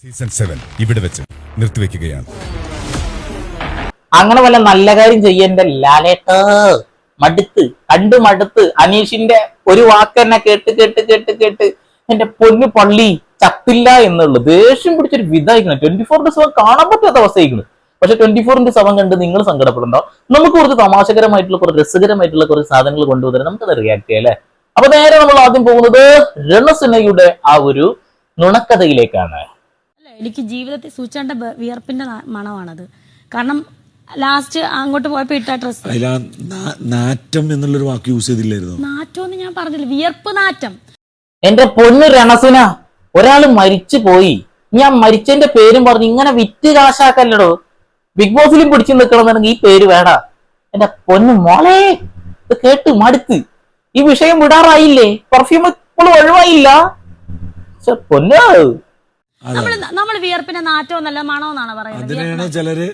Season seven ഇവിടെ വെച്ച് നിർത്തിവെക്കുകയാണ്. അങ്ങനെ വല്ല നല്ല കാര്യം ചെയ്യേണ്ട? ലാലേട്ട് മടുത്ത് കണ്ടു മടുത്ത് അനീഷിന്റെ ഒരു വാക്ക് തന്നെ കേട്ട് കേട്ട് കേട്ട് കേട്ട് എന്റെ പൊന്നു പള്ളി ചത്തില്ല എന്നുള്ളത് ദേഷ്യം പിടിച്ചൊരു വിധായിക്കണം ട്വന്റി ഫോർ ഇന്റു സെവൻ കാണാൻ പറ്റാത്ത അവസ്ഥയായിക്കണം പക്ഷെ ട്വന്റി ഫോർ ഇന്റു സെവൻ കണ്ട് നിങ്ങൾ സങ്കടപ്പെടണ്ടോ? നമുക്ക് കുറച്ച് തമാശകരമായിട്ടുള്ള കുറച്ച് രസകരമായിട്ടുള്ള കുറച്ച് സാധനങ്ങൾ നമുക്ക് അത് റിയാക്ട് ചെയ്യാം അല്ലെ? അപ്പൊ നേരെ നമ്മൾ ആദ്യം പോകുന്നത് രണസിനയുടെ ആ ഒരു നുണക്കഥയിലേക്കാണ്. എനിക്ക് ജീവിതത്തിൽ സൂചിച്ചേണ്ട വിയർപ്പിന്റെ മണമാണത്. കാരണം ലാസ്റ്റ് അങ്ങോട്ട് പോയപ്പോ ഇട്ട ഡ്രസ് അതിൽ ആ നാ- നാറ്റം എന്നുള്ളൊരു വാക്ക് യൂസ് ചെയ്തില്ലായിരുന്നു? നാറ്റം എന്ന് ഞാൻ പറഞ്ഞില്ല. വിയർപ്പ് നാറ്റം. എന്റെ പൊന്നു രണസുന ഒരാൾ മരിച്ചു പോയി. ഞാൻ മരിച്ചതിന്റെ പേരും പറഞ്ഞ് ഇങ്ങനെ വിറ്റ് കാശാക്കല്ലടോ. ബിഗ് ബോസിലും പിടിച്ചു നിൽക്കണമെന്നുണ്ടെങ്കിൽ ഈ പേര് വേണ്ട എന്റെ പൊന്നു മോളെ ഇത് കേട്ട് മടുത്ത്. ഈ വിഷയം വിടാറായില്ലേ? പെർഫ്യൂം ഇപ്പോഴും ഒഴിവായില്ല. പൊന്നോ? നമ്മൾ നമ്മൾ വിയർപ്പിന്റെ നാറ്റം എന്നല്ല മണമെന്നാണ് പറയുന്നത്. അതിനാണ് ചിലര്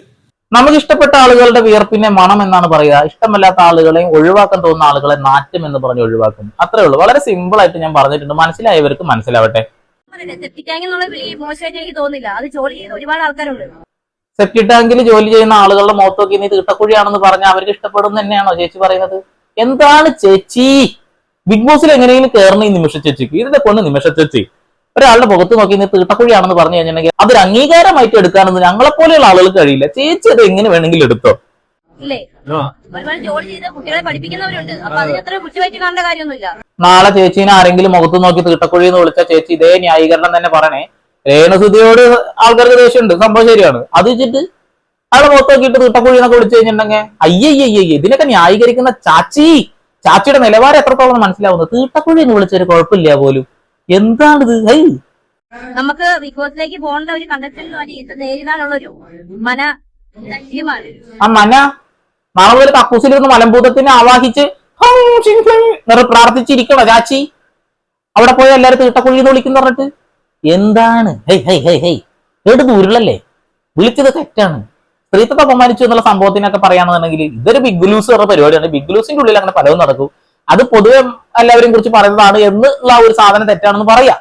നമുക്ക് ഇഷ്ടപ്പെട്ട ആളുകളുടെ വിയർപ്പിനെ മണം എന്നാണ് പറയുക. ഇഷ്ടമല്ലാത്ത ആളുകളെയും ഒഴിവാക്കാൻ തോന്നുന്ന ആളുകളെ നാറ്റം എന്ന് പറഞ്ഞ് ഒഴിവാക്കും അത്രേ ഉള്ളൂ. വളരെ സിമ്പിൾ ആയിട്ട് ഞാൻ പറഞ്ഞിട്ടുണ്ട്. മനസ്സിലായവർക്ക് മനസ്സിലാവട്ടെ. ഈ മോശമായിട്ട് എനിക്ക് തോന്നില്ല അത് ജോലി ഒരുപാട് ആൾക്കാരുണ്ട്. സെപ്റ്റി ടാങ്കിൽ ജോലി ചെയ്യുന്ന ആളുകളുടെ മുഖത്തൊക്കെ നീ തീട്ടക്കുഴിയാണെന്ന് പറഞ്ഞാൽ അവർക്ക് ഇഷ്ടപ്പെടും തന്നെയാണോ ചേച്ചി പറയുന്നത്? എന്താണ് ചേച്ചി? ബിഗ് ബോസിൽ എങ്ങനെയെങ്കിലും കയറണ ഈ നിമിഷ ചേച്ചിക്ക്. ഇതിന്റെ കൊണ്ട് നിമിഷ ചേച്ചി. ഒരാളുടെ മുഖത്ത് നോക്കി നീ തീട്ടക്കുഴിയാണെന്ന് പറഞ്ഞു കഴിഞ്ഞിട്ടുണ്ടെങ്കിൽ അതൊരു അംഗീകാരമായിട്ട് എടുക്കാനൊന്നും ഞങ്ങളെ പോലെയുള്ള ആളുകൾക്ക് കഴിയില്ല. ചേച്ചി അത് എങ്ങനെ വേണമെങ്കിലും എടുത്തോ? ഇല്ലേ? ഒരുപാട് ജോലി ചെയ്ത് കുട്ടികളെ പഠിപ്പിക്കുന്നവരുണ്ട്. അപ്പൊ അതിനത്ര കുറ്റമായിട്ട് കാണേണ്ട കാര്യമൊന്നുമില്ല. നാളെ ചേച്ചീനെ ആരെങ്കിലും മുഖത്ത് നോക്കി തീട്ടക്കുഴി എന്ന് വിളിച്ച ചേച്ചി ഇതേ ന്യായീകരണം തന്നെ പറയണേ. രേണുസുതിയോട് ആൾക്കാർക്ക് ദേഷ്യമുണ്ട്. സംഭവം ശരിയാണ്. അത് വെച്ചിട്ട് അയാളെ മുഖത്ത് നോക്കിയിട്ട് തീട്ടക്കുഴി എന്നൊക്കെ വിളിച്ചു കഴിഞ്ഞിട്ടുണ്ടെങ്കിൽ അയ്യയ്യയ്യ ഇതിനൊക്കെ ന്യായീകരിക്കുന്ന ചാച്ചി. ചാച്ചിയുടെ നിലവാരം എത്രത്തോളം മനസ്സിലാവുന്നത് തീട്ടക്കുഴി എന്ന് വിളിച്ചൊരു കുഴപ്പമില്ല പോലും. എന്താണിത്? ഹൈ നമുക്ക് വിഭവത്തിലേക്ക് പോകേണ്ട ഒരു കണ്ടക്ടറിന് നേരിടാനുള്ള ഒരു മന ആ മന. നാളെ മുതൽ കക്കൂസിലിരുന്ന് മലമ്പൂതത്തിനെ ആവാഹിച്ച് എന്ന് പ്രാർത്ഥിച്ചിരിക്കണോ ചാച്ചി അവിടെ പോയി എല്ലാരും തീട്ടക്കുഴി എന്ന് വിളിക്കുന്ന പറഞ്ഞിട്ട്. എന്താണ്? ഹൈ ഹൈ ഹൈ ഹൈ ഏട് ദൂരല്ലേ? വിളിച്ചത് തെറ്റാണ്. സ്ത്രീത്വത്തെ അപമാനിച്ചു എന്നുള്ള സംഭവത്തിനൊക്കെ പറയാണെന്നുണ്ടെങ്കിൽ ഇതൊരു ബിഗ് ലൂസ് പറഞ്ഞ പരിപാടിയാണ്. ബിഗ് ലൂസിന്റെ ഉള്ളിൽ അങ്ങനെ പലവും നടക്കും. അത് പൊതുവെ എല്ലാവരെയും കുറിച്ച് പറയുന്നതാണ് എന്നുള്ള ഉള്ള ഒരു സാധനം തെറ്റാണെന്ന് പറയാം.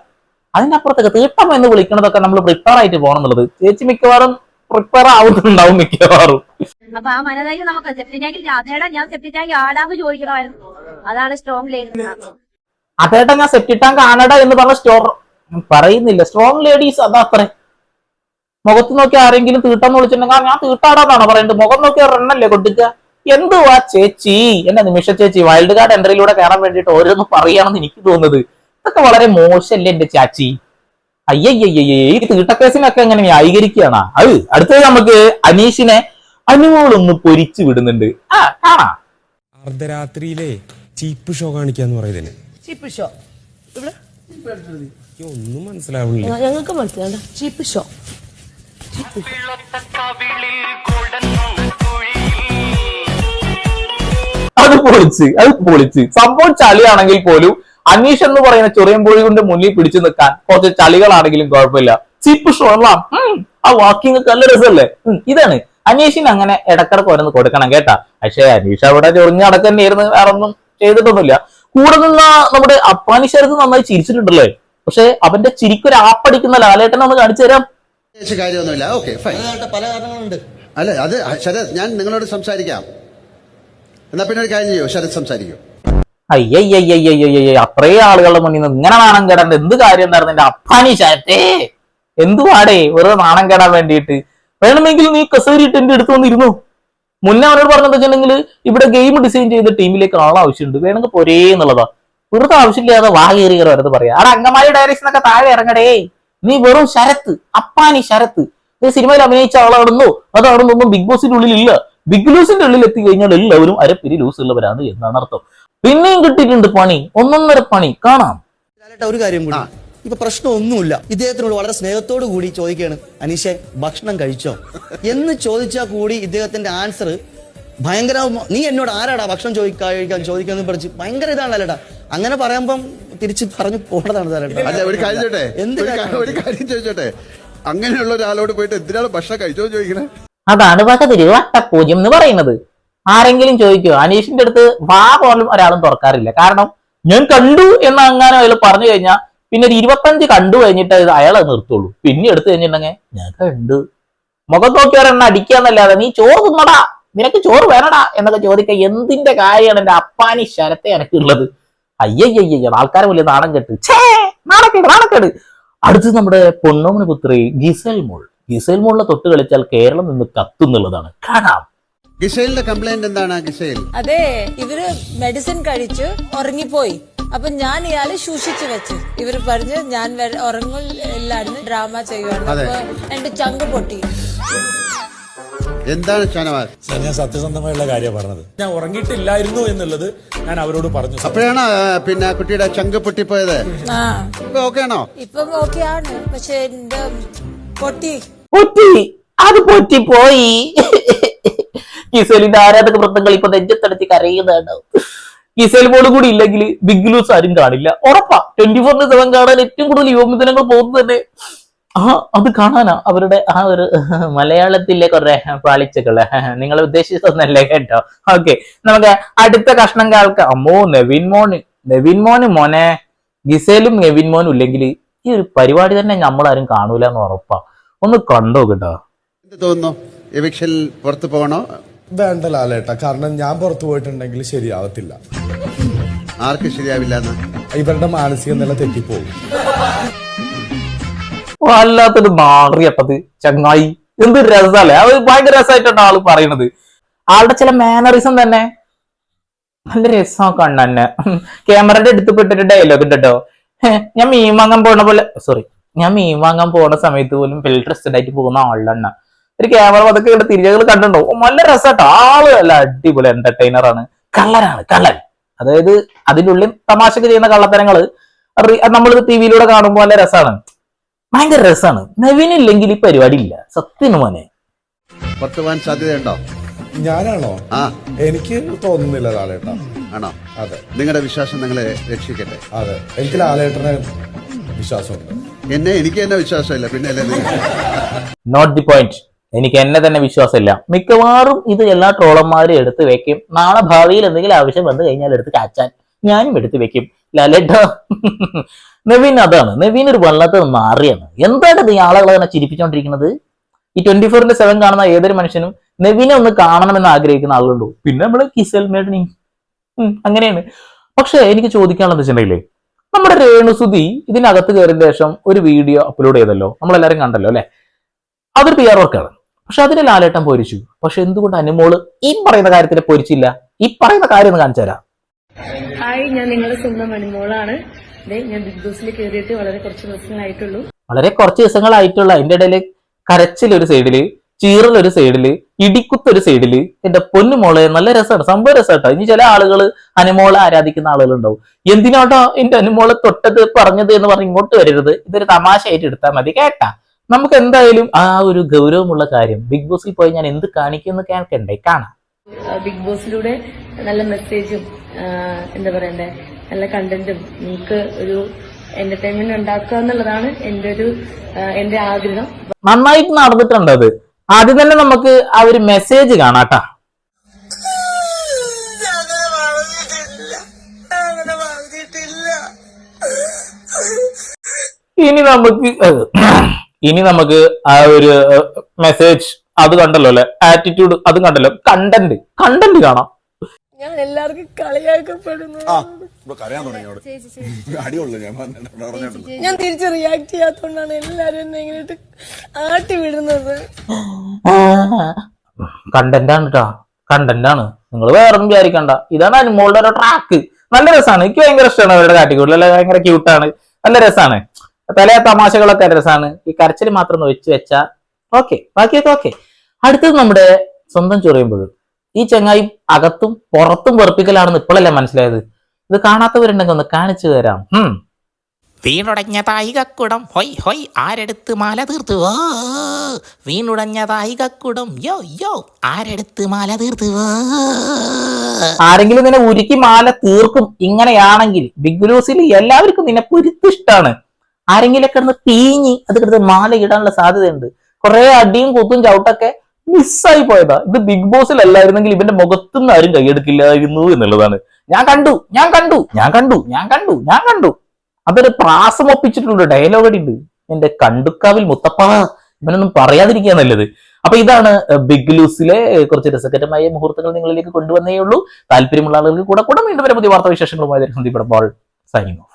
അതിന്റെ അപ്പുറത്തൊക്കെ തീട്ടം എന്ന് വിളിക്കുന്നതൊക്കെ നമ്മൾ പ്രിപ്പയർ ആയിട്ട് പോകണം എന്നുള്ളത് ചേച്ചി മിക്കവാറും പ്രിപ്പയർ ആവുന്നുണ്ടാവും മിക്കവാറും. അപ്പൊ ആ മനധൈര്യം നമുക്ക് സെപ്റ്റി ടാങ്കിൽ ഞാൻ സെപ്റ്റി ടാങ്ക് ആടാന്ന് ചോദിക്കണമായിരുന്നു അതാണ് സ്ട്രോങ് ലേഡി അതേട്ടാ ഞാൻ സെപ്റ്റി ടാങ്ക് കാനഡ എന്ന് പറഞ്ഞ സ്റ്റോർ പറയുന്നില്ല. സ്ട്രോങ് ലേഡീസ് അതാ അത്ര. മുഖത്ത് നോക്കി ആരെങ്കിലും തീട്ടം എന്ന് വിളിച്ചിട്ടുണ്ടെങ്കിൽ ഞാൻ തീട്ടാടാന്നാണോ പറയുന്നത്? മുഖം നോക്കി റണ്ണല്ലേ കൊടുക്കുക എന്തുവാ ചേച്ചി? എന്റെ നിമിഷ ചേച്ചി വൈൽഡ് കാർഡ് എൻട്രിയിലൂടെ കയറാൻ വേണ്ടിയിട്ട് ഓരോന്ന് പറയാണെന്ന് എനിക്ക് തോന്നുന്നത്. ഇതൊക്കെ വളരെ മോശമല്ലേ എന്റെ ചാച്ചി? അയ്യയ്യയ്യേ ഈ തീട്ടക്കേസിനൊക്കെ എങ്ങനെ ന്യായീകരിക്കുകയാണ്? അത് അടുത്തത് നമുക്ക് അനീഷിനെ അനുമോളൊന്ന് പൊരിച്ചു വിടുന്നുണ്ട്. ആ കാണാ. അർദ്ധരാത്രിയിലെ ചീപ്പ് ഷോ കാണിക്കാന്ന് പറയുന്നതിന്. Cheap show. ഇവിടെ? ഒന്നും മനസ്സിലാവുന്നില്ല. ഞങ്ങൾക്ക് മനസ്സിലാവണ്ട ചീപ്പ് ഷോ. പൊളിച്ച് അത് പൊളിച്ച്. സംഭവം ചളിയാണെങ്കിൽ പോലും അനീഷ് എന്ന് പറയുന്ന ചൊറിയമ്പൊഴി കൊണ്ട് മുന്നിൽ പിടിച്ചു നിൽക്കാൻ കുറച്ച് ചളികളാണെങ്കിലും കുഴപ്പമില്ല. ചിപ്പ് ഷോളാം ആ വാക്കിംഗ് ഒക്കെ നല്ല രസമല്ലേ? ഇതാണ്. അനീഷിന് അങ്ങനെ ഇടക്കിടക്ക് ഓരോന്ന് കൊടുക്കണം കേട്ടാ. പക്ഷേ അനീഷ് അവിടെ ചൊറിഞ്ഞ് അടക്കന്നെയായിരുന്നു വേറെ ഒന്നും ചെയ്തിട്ടൊന്നുമില്ല. കൂടെ നിന്ന നമ്മുടെ അപ്പാനി ശരത് നന്നായി ചിരിച്ചിട്ടുണ്ടല്ലേ? പക്ഷെ അവന്റെ ചിരിക്കൊരു ആപ്പടിക്കുന്ന ലാലേട്ടനെ ഒന്ന് കാണിച്ചു തരാം. കാര്യമൊന്നുമില്ല. ഓക്കെ പല കാരണങ്ങളുണ്ട്. അല്ല അത് ശരത് ഞാൻ നിങ്ങളോട് സംസാരിക്കാം. എന്നാ പിന്നെ ഒരു കാര്യം ചെയ്യോ ശരത് സംസാരിക്കൂ. അയ്യയ്യയ്യയ്യയ്യയ്യ അത്രയും ആളുകളുടെ മുന്നിൽ നിന്ന് ഇങ്ങനെ നാണം കേടാണ്ട് എന്ത് കാര്യം ഉണ്ടായിരുന്നു എന്റെ അപ്പാനി ശരത്തേ എന്തുവാടേ വെറുതെ നാണം കേടാൻ വേണ്ടിയിട്ട് വേണമെങ്കിൽ നീ കസേരിട്ട് എന്റെ അടുത്ത് വന്നിരുന്നു മുന്നേ അവരോട് പറഞ്ഞത് വെച്ചിട്ടുണ്ടെങ്കിൽ ഇവിടെ ഗെയിം ഡിസൈൻ ചെയ്ത ടീമിലേക്ക് ആൾ ആവശ്യമുണ്ട് വേണമെങ്കിൽ പോരേ എന്നുള്ളതാ വെറുതെ ആവശ്യമില്ലാതെ വാകേറി കയറി വരുന്നത് പറയാ അവിടെ അങ്കമാലി ഡയറക്ഷൻ ഒക്കെ താഴെ ഇറങ്ങടേ നീ വെറും ശരത്ത് അപ്പാനി ശരത്ത് നീ സിനിമയിൽ അഭിനയിച്ച ആളാണെന്നോ അതാണെന്നൊന്നും ബിഗ് ബോസിന്റെ ഉള്ളിൽ ഇല്ല ബിഗ് ലൂസിന്റെ ഉള്ളിൽ എത്തി കഴിഞ്ഞാൽ എല്ലാവരും അരപ്പിരി ലൂസ് ഉള്ളവരാണ് എന്നാണ് അർത്ഥം. പിന്നെയും കിട്ടിയിട്ടുണ്ട് പണി. ഒന്നൊന്നര പണി. കാണാം. ഒരു കാര്യം കൂടി. ഇപ്പൊ പ്രശ്നമൊന്നുമില്ല. ഇദ്ദേഹത്തിനോട് വളരെ സ്നേഹത്തോടു കൂടി ചോദിക്കുകയാണ് അനീഷെ ഭക്ഷണം കഴിച്ചോ? എന്ന് ചോദിച്ചാൽ കൂടി ഇദ്ദേഹത്തിന്റെ ആൻസർ ഭയങ്കര നീ എന്നോട് ആരാടാ ഭക്ഷണം ചോദിക്കാൻ കഴിക്കാൻ ചോദിക്കാന്ന് പഠിച്ച് ഭയങ്കര ഇതാണ് അല്ലേടാ അങ്ങനെ പറയുമ്പം തിരിച്ച് പറഞ്ഞു പോണതാണ് അല്ല ഒരു കാര്യം ചോട്ടെ എന്ത് ഒരു കാര്യം? ഒരു കാര്യം ചോദിച്ചോട്ടെ. അങ്ങനെയുള്ള ഒരാളോട് പോയിട്ട് എന്തിനാണ് ഭക്ഷണം കഴിച്ചോ ചോദിക്കണേ? അതാണ് വകതിരി വട്ടപൂജ്യം എന്ന് പറയുന്നത്. ആരെങ്കിലും ചോദിക്കുമോ അനീഷിന്റെ അടുത്ത് വാ പോലും ഒരാളും തുറക്കാറില്ല. കാരണം ഞാൻ കണ്ടു എന്ന് അങ്ങനെ അയാൾ പറഞ്ഞു കഴിഞ്ഞാൽ പിന്നെ ഒരു ഇരുപത്തഞ്ച് കണ്ടു കഴിഞ്ഞിട്ട് അയാൾ നിർത്തുള്ളൂ. പിന്നെ എടുത്തു കഴിഞ്ഞിട്ടുണ്ടെങ്കിൽ ഞാൻ കണ്ടു. മുഖം നോക്കി എന്നെ അടിക്കാന്നല്ലാതെ നീ ചോറ് തിന്നടാ നിനക്ക് ചോറ് വേണടാ എന്നൊക്കെ ചോദിക്കാൻ എന്തിന്റെ കാര്യമാണ് എന്റെ അപ്പാനി ശരത്തെ എനക്കുള്ളത്? അയ്യയ്യയ്യ ആൾക്കാരെ വലിയ നാണം കെട്ട്. ഛേ നാണക്കേട് നാണക്കേട്. അടുത്ത് നമ്മുടെ പൊണ്ണോമിന് പുത്രി ഗിസൽ മോൾ. ഗിസൽ മോളിനെ തൊട്ട് കളിച്ചാൽ കേരളം നിന്ന് കത്തുന്നുള്ളതാണ് കാണാം. ഗിസൈലിന്റെ കംപ്ലൈന്റ് എന്താണ് ഗിസൈൽ? അതെ ഇവർ മെഡിസിൻ കഴിച്ച് ഉറങ്ങിപ്പോയി. അപ്പൊ ഞാൻ ഇയാളെ സൂക്ഷിച്ചു വെച്ചു. ഇവർ പറഞ്ഞ് ഞാൻ ഉറങ്ങില്ലായിരുന്നു ഡ്രാമ ചെയ്യുവാണ് അതെ. അപ്പൊ എന്റെ ചങ്ക് പൊട്ടി. എന്താണ് ഷാനവാസ്? സാർ ഞാൻ സത്യസന്ധമായുള്ള കാര്യം പറഞ്ഞത്. ഞാൻ ഉറങ്ങിയിട്ടില്ലായിരുന്നു എന്നുള്ളത് ഞാൻ അവരോട് പറഞ്ഞു. അപ്പോഴാണ് പിന്നെ കുട്ടിയുടെ ചങ്ക് പൊട്ടിപ്പോയത്. ആ. ഇപ്പൊ ഓക്കെ ആണോ? ഇപ്പൊ ഓക്കെ ആണ്. പക്ഷെ എന്റെ പൊട്ടി. പൊറ്റി അത് പൊറ്റിപ്പോയി കിസലിന്റെ ആരാധക വൃത്തങ്ങൾ ഇപ്പൊ നെഞ്ചത്തടച്ച് കരയുന്നതാണ്. കിസൽ ബോർഡ് കൂടി ഇല്ലെങ്കിൽ ബിഗ് ലൂസ് ആരും കാണില്ല. ഉറപ്പാ. ട്വന്റി ഫോറിന് സെവൻ കാണാൻ ഏറ്റവും കൂടുതൽ യുവമിഥുനങ്ങൾ പോകുന്നത് തന്നെ. ആ അത് കാണാനാ. അവരുടെ ആ ഒരു മലയാളത്തിലെ കുറെ പാളിച്ചകൾ. നിങ്ങൾ ഉദ്ദേശിച്ചതൊന്നല്ലേ കേട്ടോ? ഓക്കെ നമുക്ക് അടുത്ത കഷ്ണം കേൾക്കാം. അമ്മോ നെവിൻ മോന് നെവിൻ മോന് മോനെ. ഗിസേലും നെവിൻ മോനും ഇല്ലെങ്കിൽ ഈ ഒരു പരിപാടി തന്നെ നമ്മളാരും കാണൂല എന്ന് ഉറപ്പാ. ഒന്ന് കണ്ടോ കേട്ടോ. എന്ത് തോന്നുന്നു? എവിക്ഷൻ പുറത്തു പോകണോ? വേണ്ട ലാലേട്ട കാരണം ഞാൻ പുറത്തു പോയിട്ടുണ്ടെങ്കിൽ ശരിയാവത്തില്ല. ആർക്ക് ശരിയാവില്ല എന്ന് ഇവരുടെ മാനസിക നില തെറ്റിപ്പോകും. വല്ലാത്തൊരു മാറിയപ്പത് ചങ്ങായി. എന്ത് രസല്ലേ? അത് ഭയങ്കര രസമായിട്ടാണ് ആൾ പറയണത്. ആളുടെ ചില മാനറിസം തന്നെ നല്ല രസം കണ്ണന്നെ. ക്യാമറയുടെ അടുത്ത് പെട്ടിട്ട് ഡയലോഗ് ഉണ്ട് കേട്ടോ ഞാൻ മീൻ വാങ്ങാൻ പോണ പോലെ സോറി ഞാൻ മീൻ വാങ്ങാൻ പോകുന്ന സമയത്ത് പോലും വെൽ ഡ്രസ്ഡ് ആയിട്ട് പോകുന്ന ആളെണ്ണ ഒരു ക്യാമറ അതൊക്കെ ഇവിടെ തിരിച്ചുകൾ കണ്ടിട്ടുണ്ടോ? ഓ, നല്ല രസമാട്ടോ ആൾ അല്ല അടിപൊളി എന്റർടൈനർ ആണ്. കള്ളനാണ് കള്ളൻ. അതായത് അതിന്റെ ഉള്ളിൽ തമാശക്ക് ചെയ്യുന്ന കള്ളത്തരങ്ങൾ നമ്മൾ ടി വിയിലൂടെ കാണുമ്പോൾ നല്ല രസമാണ് ഭയങ്കര രസമാണ് നവീനില്ലെങ്കിൽ ഈ പരിപാടി ഇല്ല. സത്യന് മോനെ. പുറത്തു പോകാൻ സാധ്യതയുണ്ടോ? ഞാനാണോ? ആ. എനിക്ക് തോന്നുന്നില്ല ലാലേട്ട. ആണോ? അതെ. നിങ്ങളുടെ വിശ്വാസം നിങ്ങളെ രക്ഷിക്കട്ടെ? അതെ. എനിക്ക് ലാലേട്ടനെ വിശ്വാസമുണ്ട്. എന്നെ എനിക്ക് തന്നെ വിശ്വാസമില്ല. പിന്നെ നോട്ട് ദി പോയിന്റ് എനിക്ക് എന്നെ തന്നെ വിശ്വാസമില്ല. മിക്കവാറും ഇത് എല്ലാ ട്രോളന്മാരും എടുത്ത് വെക്കും. നാളെ ഭാവിയിൽ എന്തെങ്കിലും ആവശ്യം വന്നു കഴിഞ്ഞാൽ എടുത്ത് കാച്ചാൻ ഞാനും എടുത്തു വെക്കും. ലാലേട്ട. നവീൻ അതാണ്. നവീൻ ഒരു വള്ളത്ത് മാറിയാണ്. എന്താണ് ഇത് ആളുകളെ തന്നെ ചിരിപ്പിച്ചോണ്ടിരിക്കുന്നത്? ഈ ട്വന്റി ഫോറിന്റെ സെവൻ കാണുന്ന ഏതൊരു മനുഷ്യനും നവീനെ ഒന്ന് കാണണമെന്ന് ആഗ്രഹിക്കുന്ന ആളുകളുണ്ടോ. പിന്നെ നമ്മൾ കിസൽ മേഡനി അങ്ങനെയാണ്. പക്ഷെ എനിക്ക് ചോദിക്കാനുള്ളത് വെച്ചിട്ടുണ്ടെങ്കിലേ നമ്മുടെ രേണുസുതി ഇതിനകത്ത് കയറിയ ശേഷം ഒരു വീഡിയോ അപ്ലോഡ് ചെയ്തല്ലോ. നമ്മളെല്ലാരും കണ്ടല്ലോ അല്ലെ? അതൊരു പി ആർ വർക്കാണ് പക്ഷെ അതിന് ലാലേട്ടൻ പൊരിച്ചു. പക്ഷെ എന്തുകൊണ്ട് അനുമോൾ ഈ പറയുന്ന കാര്യത്തിൽ പൊരിച്ചില്ല? ഈ പറയുന്ന കാര്യം ഒന്ന് കാണിച്ചു തരാം. ഹായ് ഞാൻ നിങ്ങളുടെ സ്വന്തം അനുമോളാണ്. ഞാൻ ബിഗ് ബോസിൽ കയറിയിട്ട് വളരെ കുറച്ച് ദിവസങ്ങളായിട്ടുള്ളൂ. വളരെ കുറച്ച് ദിവസങ്ങളായിട്ടുള്ള. അതിന്റെ ഇടയിൽ കരച്ചിൽ ഒരു സൈഡിൽ ചീറൽ ഒരു സൈഡിൽ ഇടിക്കുത്ത ഒരു സൈഡിൽ എന്റെ പൊന്നു മോളെ നല്ല രസമാണ് സംഭവം രസമാട്ടോ ഇനി ചില ആളുകൾ അനുമോളെ ആരാധിക്കുന്ന ആളുകളുണ്ടാവും. എന്തിനാട്ടോ എന്റെ അനുമോളെ തൊട്ടത് പറഞ്ഞത് എന്ന് പറഞ്ഞ് ഇങ്ങോട്ട് വരരുത്? ഇതൊരു തമാശയായിട്ട് എടുത്താൽ മതി കേട്ടാ? നമുക്ക് എന്തായാലും ആ ഒരു ഗൗരവമുള്ള കാര്യം ബിഗ് ബോസിൽ പോയി ഞാൻ എന്ത് കാണിക്കുമെന്ന് കേൾക്കണ്ടേ? കാണാം. ബിഗ് ബോസിലൂടെ നല്ല മെസ്സേജും എന്താ പറയണ്ടേ? നല്ല കണ്ടന്റും നിങ്ങൾക്ക് ഒരു എന്റർടൈൻമെന്റ് ഉണ്ടാക്കുക എന്നുള്ളതാണ് എന്റെ ഒരു എന്റെ ആഗ്രഹം. നന്നായിട്ട് നടന്നിട്ടുണ്ട് അത്? ആദ്യം തന്നെ നമുക്ക് ആ ഒരു മെസ്സേജ് കാണാട്ടാ. ഇനി നമുക്ക് ഇനി നമുക്ക് ആ ഒരു മെസ്സേജ് അത് കണ്ടല്ലോ അല്ലെ? ആറ്റിറ്റ്യൂഡ് അത് കണ്ടല്ലോ. കണ്ടന്റ് കണ്ടന്റ് കാണാം. ഞാൻ എല്ലാവർക്കും കളിയാക്കപ്പെടുന്നു ഞാൻ തിരിച്ച് റിയാക്ട് ചെയ്യാത്തോണ്ടാണ് എല്ലാരും എന്നെ ഇങ്ങനെ ആട്ടി വിടുന്നത്. കണ്ടന്റ് ആണ് കേട്ടോ കണ്ടന്റ് ആണ്. നിങ്ങൾ വേറെ ഒന്നും വിചാരിക്കണ്ട. ഇതാണ് അനുമോളുടെ ഒരു ട്രാക്ക് നല്ല രസമാണ് എനിക്ക് ഭയങ്കര ഇഷ്ടമാണ് അവരുടെ കാട്ടിക്കൂടിൽ അല്ല? ഭയങ്കര ക്യൂട്ടാണ് നല്ല രസമാണ് പല തമാശകളൊക്കെ രസമാണ് ഈ കരച്ചിൽ മാത്രം ഒന്ന് വെച്ച് വെച്ചാ ഓക്കെ ബാക്കിയൊക്കെ ഓക്കെ അടുത്തത് നമ്മുടെ സ്വന്തം ചൊറിയുമ്പോഴും. ഈ ചങ്ങായി അകത്തും പുറത്തും വെറുപ്പിക്കലാണെന്ന് ഇപ്പോഴല്ലേ മനസ്സിലായത്? ഇത് കാണാത്തവരുണ്ടെങ്കിൽ ഒന്ന് കാണിച്ചു തരാം. വീണുടഞ്ഞ തായികക്കുടം ഹൊയ് ഹൊയ് ആരെടുത്ത് മാല തീർത്തു? വീണുടഞ്ഞ തായികക്കുടം യോ യോ ആരെടുത്ത് മാല തീർത്തു? ആരെങ്കിലും നിന്നെ ഉരുക്കി മാല തീർക്കും ഇങ്ങനെയാണെങ്കിൽ ബിഗ് ബ്ലൂസിൽ എല്ലാവർക്കും നിന്നെ പുരുത്തിഷ്ടാണ് ആരെങ്കിലും കിടന്ന് തീഞ്ഞി അത് കിടന്ന് മാല ഇടാനുള്ള സാധ്യതയുണ്ട്. കുറെ അടിയും കുത്തും ചവിട്ടൊക്കെ മിസ്സായി പോയതാ. ഇത് ബിഗ് ബോസിൽ അല്ലായിരുന്നെങ്കിൽ ഇവന്റെ മുഖത്തുനിന്ന് ആരും കൈയെടുക്കില്ലായിരുന്നു എന്നുള്ളതാണ്. ഞാൻ കണ്ടു ഞാൻ കണ്ടു ഞാൻ കണ്ടു ഞാൻ കണ്ടു ഞാൻ കണ്ടു. അതൊരു പ്രാസം ഒപ്പിച്ചിട്ടുണ്ട് ഡയലോഗ് അടി ഉണ്ട് എന്റെ കണ്ടുക്കാവിൽ മുത്തപ്പ ഇവനൊന്നും പറയാതിരിക്കുക നല്ലത്. അപ്പൊ ഇതാണ് ബിഗ് ലൂസിലെ കുറച്ച് രസകരമായ മുഹൂർത്തങ്ങൾ നിങ്ങളിലേക്ക് കൊണ്ടുവന്നേ ഉള്ളൂ. താല്പര്യമുള്ള ആളുകൾക്ക് കൂടെ കൂടെ വീണ്ടും വരെ. പുതിയ വാർത്താ വിശേഷങ്ങളുമായി സന്ദീപ് ബോൾ സൈനിങ് ഓഫ്